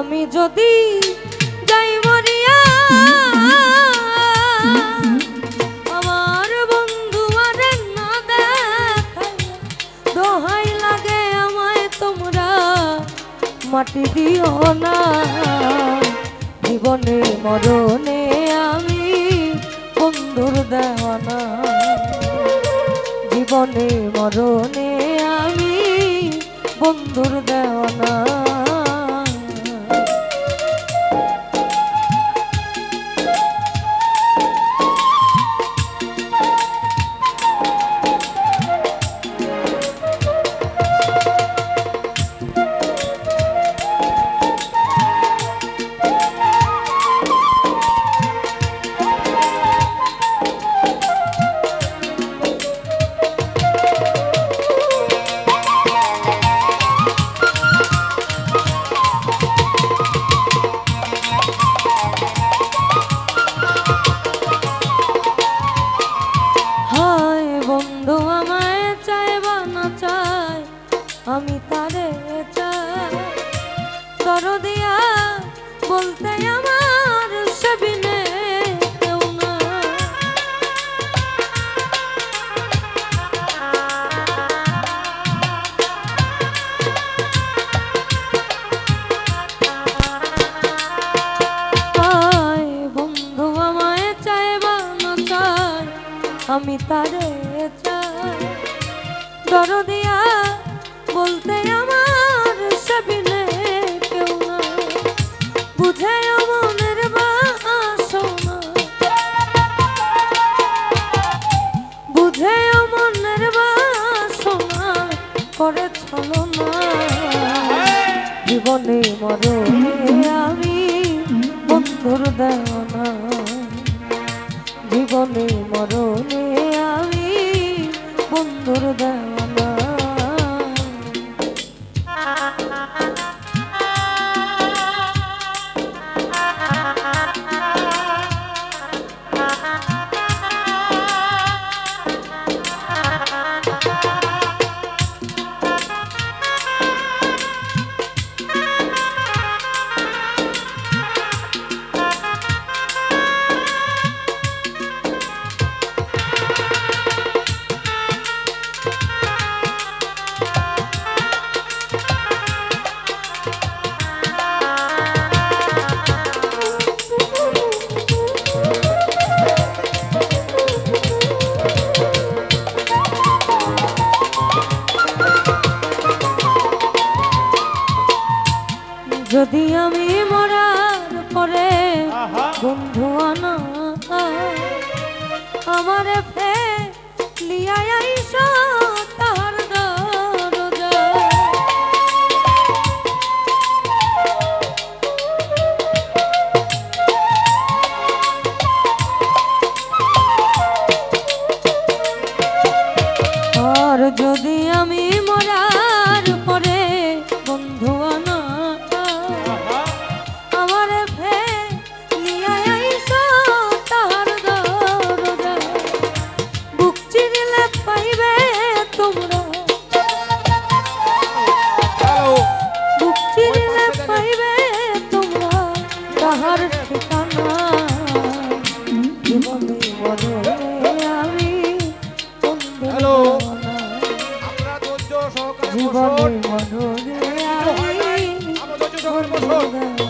আমি যদি যাই মরিয়া, আমার বন্ধু আরে না দোহাই লাগে আমায় তোমরা, মাটি দিও না। জীবনে মরণে আমি বন্ধুর দেওয়ানা জীবনে মরণে আমি বন্ধুর দেওয়ানা আমি তারে চাই দরদিয়া বলতে আমার সবিনে কেউ না। বুঝে মনের বাসনা বুঝে মনের বাসনা করে ছলো না। জীবনে মরণে আমি বন্ধুর দেওয়ানা জীবনে মরণে যদি আমি মরার পরে বন্ধু আনা আমারে আমরা ধৈর্য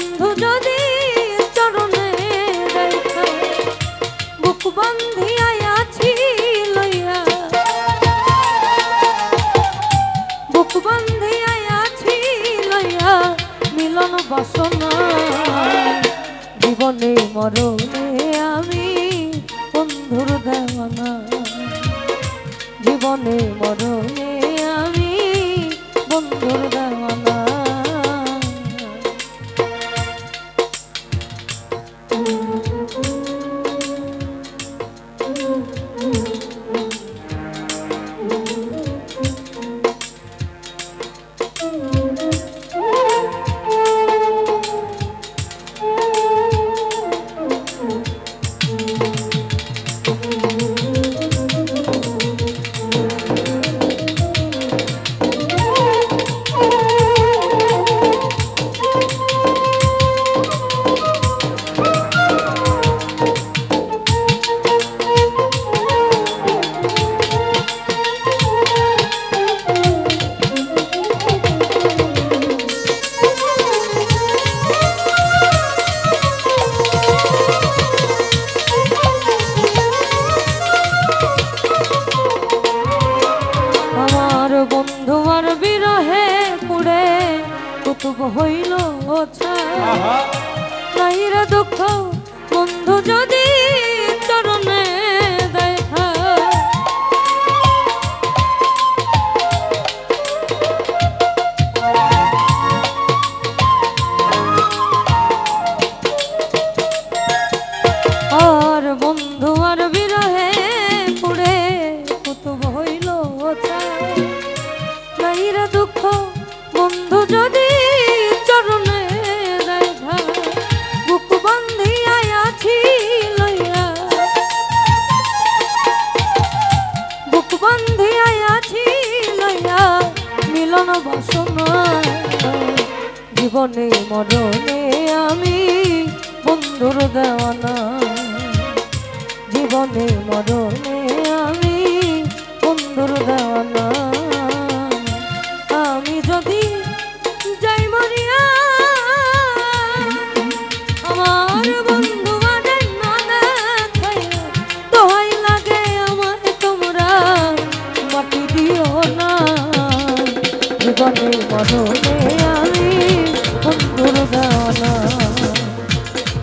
বন্ধু যদি চরণে বুক বন্ধিয়াই আছি লইয়া। বুক বন্ধিয়াই আছি লইয়া, মিলন বাসনা। জীবনে মরণে আমি বন্ধুর দেওয়ানা। জীবনে মরণে কুতুব হইল নাহিরা নাইরা দুঃখ বন্ধু যদি চরণে চরণে দেখা, বুক বান্ধিয়া আছি লইয়া। বুক বান্ধিয়া আছি লইয়া, মিলন বাসনা। জীবনে মরণে আমি বন্ধুর দেওয়ানা। জীবনে মরণে আমি বন্ধুর দেওয়ানা।